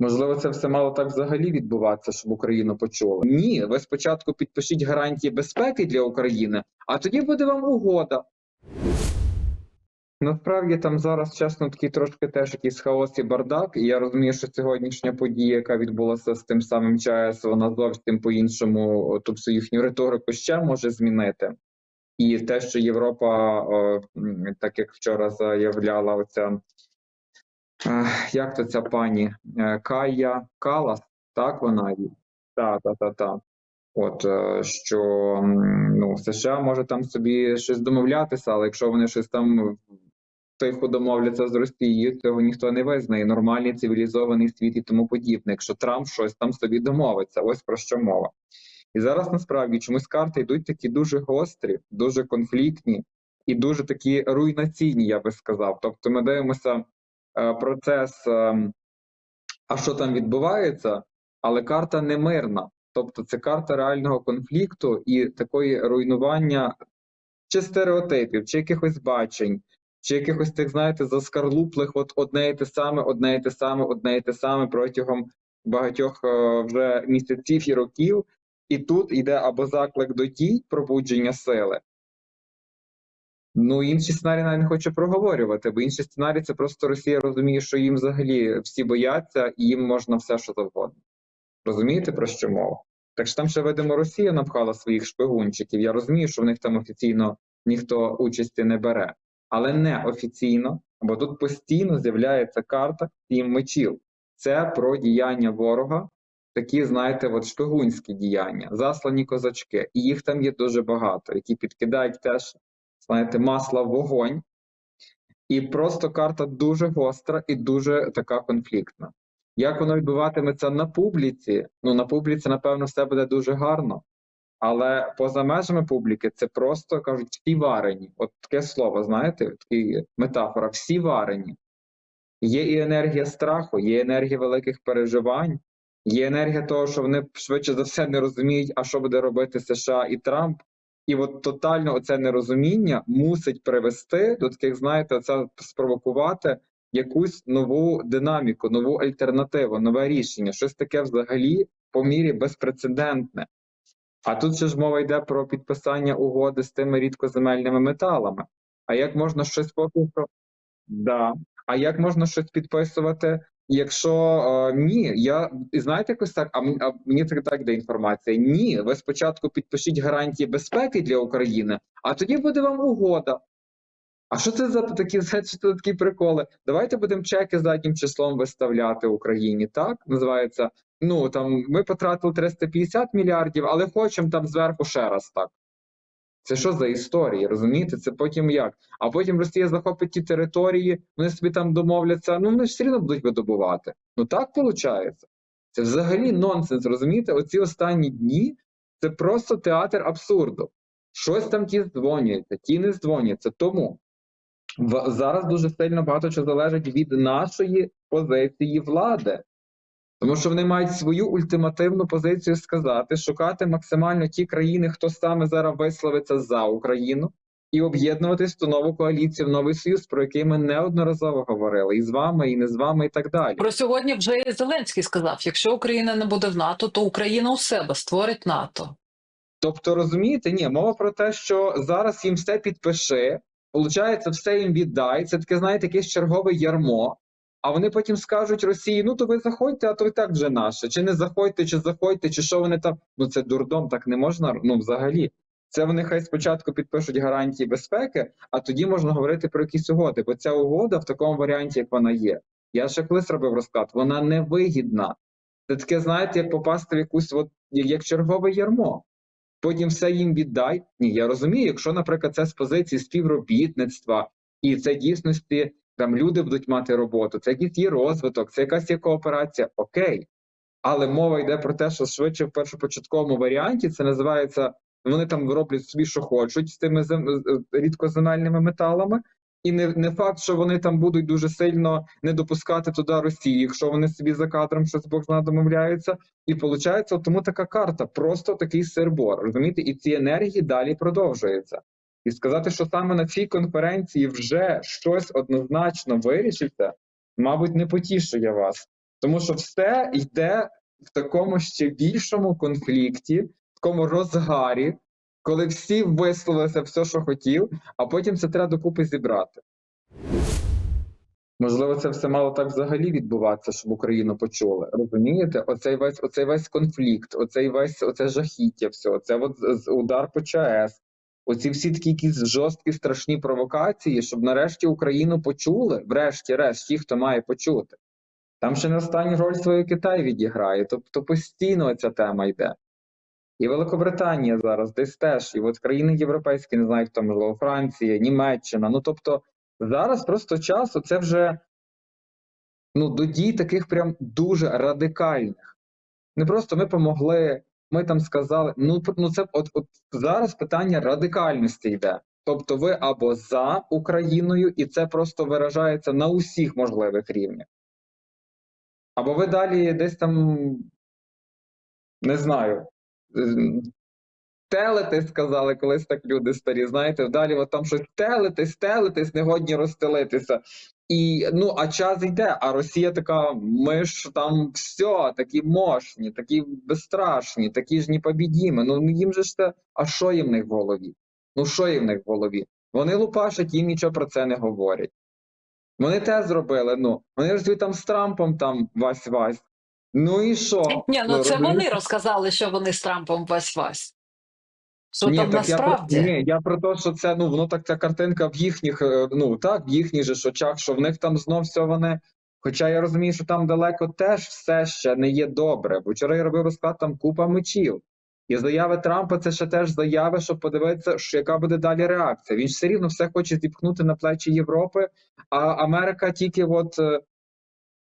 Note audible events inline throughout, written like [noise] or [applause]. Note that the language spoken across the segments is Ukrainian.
Можливо, це все мало так взагалі відбуватися, щоб Україну почули. Ні, ви спочатку підпишіть гарантії безпеки для України, а тоді буде вам угода. Насправді там зараз чесно такий трошки теж якийсь хаос і бардак. І я розумію, що сьогоднішня подія, яка відбулася з тим самим ЧАЕС, вона зовсім по-іншому, тобто їхню риторику ще може змінити. І те, що Європа, о, так як вчора заявляла, оця е, як то ця пані Е, Кая Калас, так вона є? Та, та, та, та. От е, що ну, США може там собі щось домовлятися, але якщо вони щось там тихо домовляться з Росією, цього ніхто не визнає. Нормальний цивілізований світ і тому подібне. Якщо Трамп щось там собі домовиться, ось про що мова. І зараз насправді чомусь карти йдуть такі дуже гострі, дуже конфліктні і дуже такі руйнаційні, я би сказав. Тобто ми дивимося е, процес, е, а що там відбувається, але карта не мирна. Тобто це карта реального конфлікту і такої руйнування чи стереотипів, чи якихось бачень, чи якихось тих, знаєте, заскарлуплих, от одне і те саме, одне і те саме, одне і те саме протягом багатьох е, вже місяців і років. І тут йде або заклик до дій, пробудження сили. Ну, інший сценарій навіть не хочу проговорювати, бо інший сценарій це просто Росія розуміє, що їм взагалі всі бояться, і їм можна все, що завгодно. Розумієте, про що мова? Так що там ще, видимо, Росія напхала своїх шпигунчиків. Я розумію, що в них там офіційно ніхто участі не бере, але не офіційно, бо тут постійно з'являється карта сім мечів. Це про діяння ворога, такі, знаєте, от шпигунські діяння, заслані козачки. І їх там є дуже багато, які підкидають теж, знаєте, масла в вогонь. І просто карта дуже гостра і дуже така конфліктна. Як воно відбуватиметься на публіці? Ну, на публіці, напевно, все буде дуже гарно. Але поза межами публіки це просто кажуть всі варені. От таке слово, знаєте, така метафора, всі варені. Є і енергія страху, є енергія великих переживань, є енергія того, що вони швидше за все не розуміють, а що буде робити США і Трамп. І от тотально оце нерозуміння мусить привести до таких, знаєте, це спровокувати якусь нову динаміку, нову альтернативу, нове рішення, щось таке взагалі по мірі безпрецедентне. А тут ще ж мова йде про підписання угоди з тими рідкоземельними металами. А як можна щось поки що. Да. А як можна щось підписувати, якщо е, ні, я знаєте якось так, а, м- а мені так, так йде інформація. Ні, ви спочатку підпишіть гарантії безпеки для України, а тоді буде вам угода. А що це за такі, [laughs] це такі приколи? Давайте будемо чеки заднім числом виставляти Україні. Так називається. Ну там ми потратили 350 мільярдів, але хочемо там зверху ще раз так. Це що за історії? Розумієте? Це потім як? А потім Росія захопить ті території, вони собі там домовляться. Ну вони ж все одно будуть видобувати. Ну так виходить. Це взагалі нонсенс. Розумієте? Оці останні дні це просто театр абсурду. Щось там ті здзвонюються, ті не здзвонюються. Тому зараз дуже сильно багато що залежить від нашої позиції влади. Тому що вони мають свою ультимативну позицію сказати, шукати максимально ті країни, хто саме зараз висловиться за Україну, і об'єднуватись в ту нову коаліцію, в новий союз, про який ми неодноразово говорили, і з вами, і не з вами, і так далі. Про сьогодні вже і Зеленський сказав: якщо Україна не буде в НАТО, то Україна у себе створить НАТО. Тобто, розумієте, ні, мова про те, що зараз їм все підпиши, получається, все їм віддай. Це таке, знаєте, якесь чергове ярмо. А вони потім скажуть Росії: ну то ви заходьте, а то і так вже наше. Чи не заходьте, чи заходьте, чи що вони там. Ну це дурдом, так не можна. Ну взагалі. Це вони хай спочатку підпишуть гарантії безпеки, а тоді можна говорити про якісь угоди. Бо ця угода в такому варіанті, як вона є. Я ще колись робив розклад, вона невигідна. Це таке, знаєте, як попасти в якусь, от як чергове ярмо потім все їм віддай. Ні, я розумію, якщо, наприклад, це з позиції співробітництва, і це дійсності там люди будуть мати роботу, це якийсь є розвиток, це якась є кооперація, окей. Але мова йде про те, що швидше в першопочатковому варіанті це називається, вони там роблять собі, що хочуть з тими зем- з- рідкоземельними металами. І не, не факт, що вони там будуть дуже сильно не допускати туди Росії, якщо вони собі за кадром щось Бог зна домовляються. І виходить, тому така карта, просто такий сербор. Розумієте, і ці енергії далі продовжуються. І сказати, що саме на цій конференції вже щось однозначно вирішиться, мабуть, не потішує вас. Тому що все йде в такому ще більшому конфлікті, в такому розгарі, коли всі висловилися все, що хотів, а потім це треба докупи зібрати. Можливо, це все мало так взагалі відбуватися, щоб Україну почули. Розумієте? Оцей весь, оцей весь конфлікт, оцей весь оце жахіття, все, це от удар по ЧАЕС, оці всі такі якісь жорсткі страшні провокації, щоб нарешті Україну почули, врешті-решт, ті, хто має почути. Там ще не останню роль свою Китай відіграє, тобто постійно ця тема йде. І Великобританія зараз десь теж, і от країни європейські, не знаю хто, можливо, Франція, Німеччина. Ну тобто зараз просто час це вже ну, до дій таких прям дуже радикальних. Не просто ми помогли, ми там сказали. Ну, ну це от, от зараз питання радикальності йде. Тобто ви або за Україною, і це просто виражається на усіх можливих рівнях. Або ви далі десь там, не знаю, телитись, сказали колись так люди старі, знаєте, далі от там щось телитись, телитись, не годні розстелитися. І ну, а час йде, а Росія така, ми ж там все, такі мощні, такі безстрашні, такі ж непобідімі. Ну ну, їм же ж це, а що їм в них в голові? Ну що їм в них в голові? Вони лупашать, їм нічого про це не говорять. Вони те зробили, ну, вони ж там з Трампом там вась-вась. Ну і що? Ні, ну це вони розказали, що вони з Трампом вась-вась. Що Ні, там так я про, ні, я про те, що це ну воно так ця картинка в їхніх, е, ну так, в їхніх же ж очах, що в них там знов все вони. Хоча я розумію, що там далеко теж все ще не є добре. Бо вчора я робив розклад там купа мечів. І заяви Трампа це ще теж заяви, щоб подивитися, що яка буде далі реакція. Він ж все рівно все хоче зіпхнути на плечі Європи, а Америка тільки от е,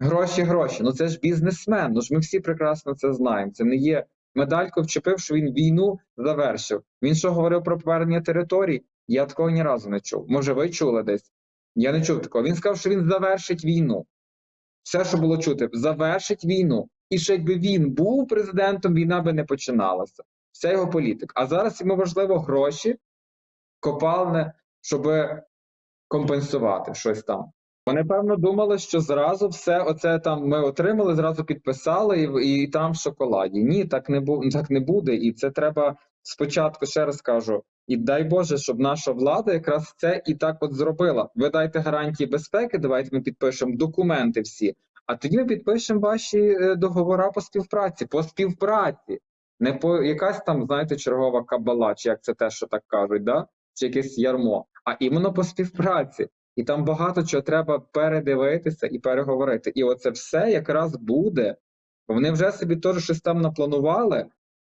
гроші, гроші. Ну це ж бізнесмен. Ну ж ми всі прекрасно це знаємо. Це не є медальку вчепив, що він війну завершив. Він що говорив про повернення територій? Я такого ні разу не чув. Може, ви чули десь? Я не чув такого. Він сказав, що він завершить війну. Все, що було чути, завершить війну. І що якби він був президентом, війна би не починалася. Вся його політика. А зараз йому важливо гроші, копалне, щоб компенсувати щось там. Вони певно думали, що зразу все оце там ми отримали, зразу підписали, і, і там в шоколаді. Ні, так не бу, так не буде. І це треба спочатку, ще раз кажу. І дай Боже, щоб наша влада якраз це і так от зробила. Ви дайте гарантії безпеки, давайте ми підпишемо документи всі, а тоді ми підпишемо ваші е, договори по співпраці, по співпраці. Не по якась там, знаєте, чергова кабала, чи як це те, що так кажуть, да? чи якесь ярмо, а іменно по співпраці. І там багато чого треба передивитися і переговорити. І оце все якраз буде. Вони вже собі теж щось там напланували.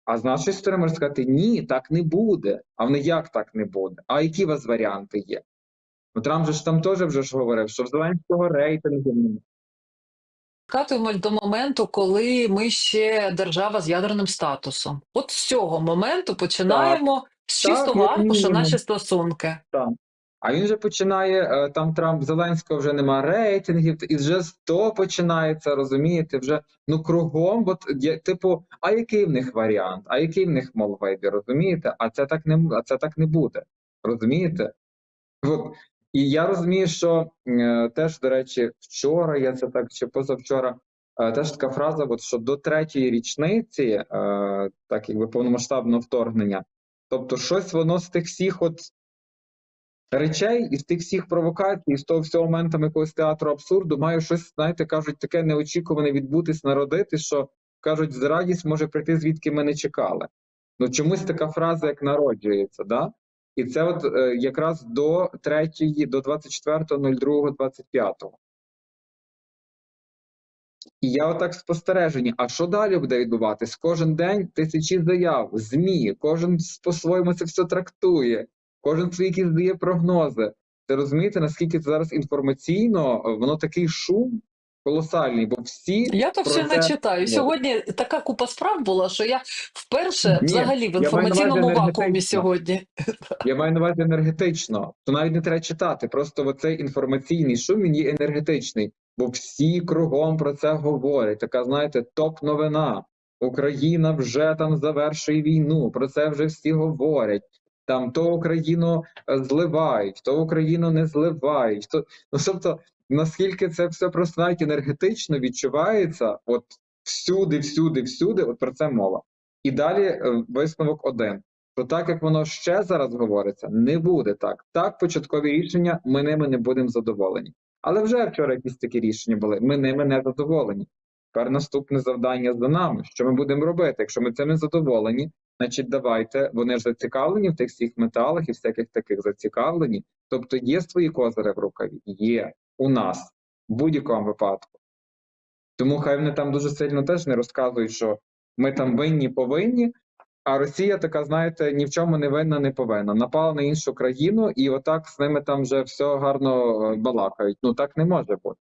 А з нашої сторони можна сказати, ні, так не буде. А вони як так не буде? А які у вас варіанти є? Ну Трамп же ж там теж вже ж говорив, що в Зеленського рейтингу немає. Чекатимемо до моменту, коли ми ще держава з ядерним статусом. От з цього моменту починаємо з чистого аркуша наші стосунки. А він же починає е, там Трамп Зеленського вже нема рейтингів, і вже з того починається, розумієте, вже ну кругом, от типу, а який в них варіант? А який в них мол вийде, розумієте? А це так не а це так не буде. Розумієте? От. І я розумію, що е, теж, до речі, вчора я це так чи позавчора. е, Теж така фраза, от, що до третьої річниці, так якби повномасштабного вторгнення, тобто щось воно з тих всіх от речей і з тих всіх провокацій, з того всього моменту якогось театру абсурду, має щось, знаєте, кажуть, таке неочікуване відбутись, народити, що кажуть, зрадість може прийти звідки ми не чекали. Ну чомусь така фраза, як народжується, да? І це от е, якраз до третьої, до 24.02.25. І я отак спостережені. А що далі буде відбуватись? Кожен день тисячі заяв, ЗМІ, кожен по-своєму це все трактує, кожен свої якісь дає прогнози. Ти розумієте, наскільки це зараз інформаційно, е, воно такий шум колосальний, бо всі Я то все не читаю. Сьогодні така купа справ була, що я вперше Ні, взагалі в інформаційному вакуумі сьогодні. Я маю на увазі енергетично, то навіть не треба читати. Просто оцей інформаційний шум він є енергетичний, бо всі кругом про це говорять. Така, знаєте, топ-новина. Україна вже там завершує війну. Про це вже всі говорять. Там то Україну е, зливають, то Україну не зливають. То ну тобто, наскільки це все просто навіть енергетично відчувається, от всюди, всюди, всюди, от про це мова. І далі е, висновок один. Що так як воно ще зараз говориться, не буде так. Так, початкові рішення, ми ними не будемо задоволені. Але вже вчора якісь такі рішення були. Ми ними не задоволені. Тепер наступне завдання за нами. Що ми будемо робити? Якщо ми цим не задоволені, значить давайте. Вони ж зацікавлені в тих всіх металах і всяких таких зацікавлені. Тобто є свої козири в рукаві? Є у нас в будь-якому випадку. Тому хай вони там дуже сильно теж не розказують, що ми там винні повинні. А Росія така, знаєте, ні в чому не винна, не повинна. Напала на іншу країну, і отак з ними там вже все гарно е, балакають. Ну так не може бути.